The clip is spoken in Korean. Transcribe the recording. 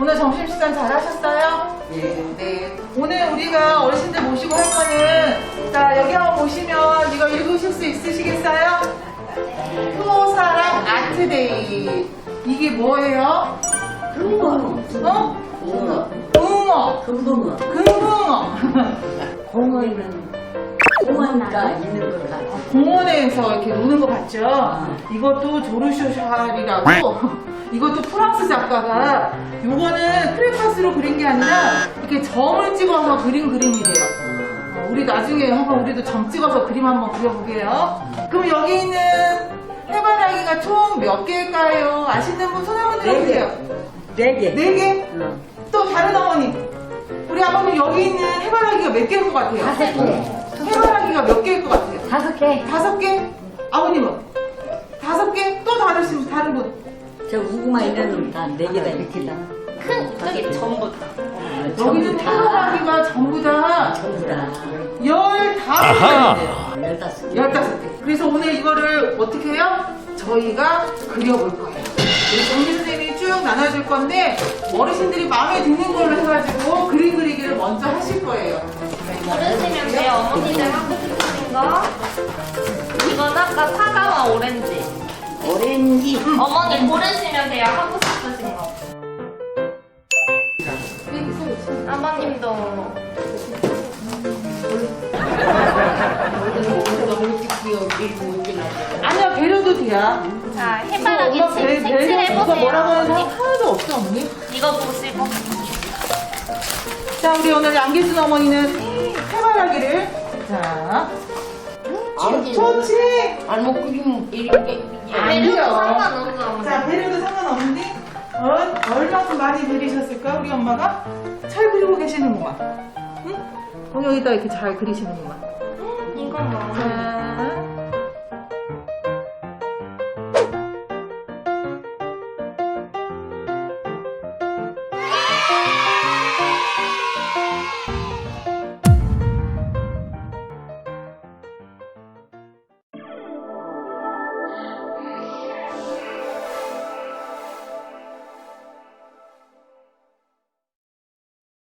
오늘 점심 식사 잘 하셨어요? 예. 네. 오늘 우리가 어르신들 모시고 할 거는 자 여기 한번 보시면 이거 읽으실 수 있으시겠어요? 토사랑 아트데이. 이게 뭐예요? 금붕어. 어? 붕어. 붕어. 금붕어. 금붕어. 공원은 공원가 있는 것 같아. 공원에서 이렇게 노는 거 봤죠? 이것도 조르쇼샬이라고 이것도 프랑스 작가가 요거는 크레파스로 그린 게 아니라 이렇게 점을 찍어서 그린 그림이래요. 어, 우리 나중에 한번 우리도 점 찍어서 그림 한번 그려보게요. 그럼 여기 있는 해바라기가 총 몇 개일까요? 아시는 분 손 한번 들어보세요. 네 개. 네 개? 응. 또 다른 어머니. 우리 아버님 여기 있는 해바라기가 몇 개일 것 같아요? 다섯 개. 해바라기가 몇 개일 것 같아요? 다섯 개. 다섯 개? 아버님은? 다섯 개? 또 다르신 다른 분? 저 우구마 있는 다네 개다 이렇게 다. 큰 저기 전부 다. 여기는 해바라기가 전부 다 전부 다. 열다섯 개인데요. 열다섯 개. 열다섯 개. 그래서 오늘 이거를 어떻게 해요? 저희가 그려볼 거예요. 우리 정리 선생님이 쭉 나눠줄 건데 어르신들이 마음에 드는 걸로 해가지고 그림 그리기를 먼저 하실 거예요. 고르시면 돼요. 어머니들 하고 싶으신 거. 이건 아까 사과와 오렌지. 오렌지. 어머니 고르시면 돼요. 하고 싶으신 거. 아버님도 아니야 배려도 돼요. 자 해바라기 엄마 배, 배려 누가 색칠해보세요. 뭐라고 하는 사람. 하나도 없어 어머니. 이거 보시고 자, 우리 오늘 양계순 어머니는 좋지. 안 먹고 좀 이렇게. 안 배려도. 상관없어. 자, 배려도 상관없는데 얼, 얼마큼 많이 그리셨을까 우리 엄마가 잘 그리고 계시는구만. 응? 어, 여기다 이렇게 잘 그리시는구만. 이건 뭐? 자.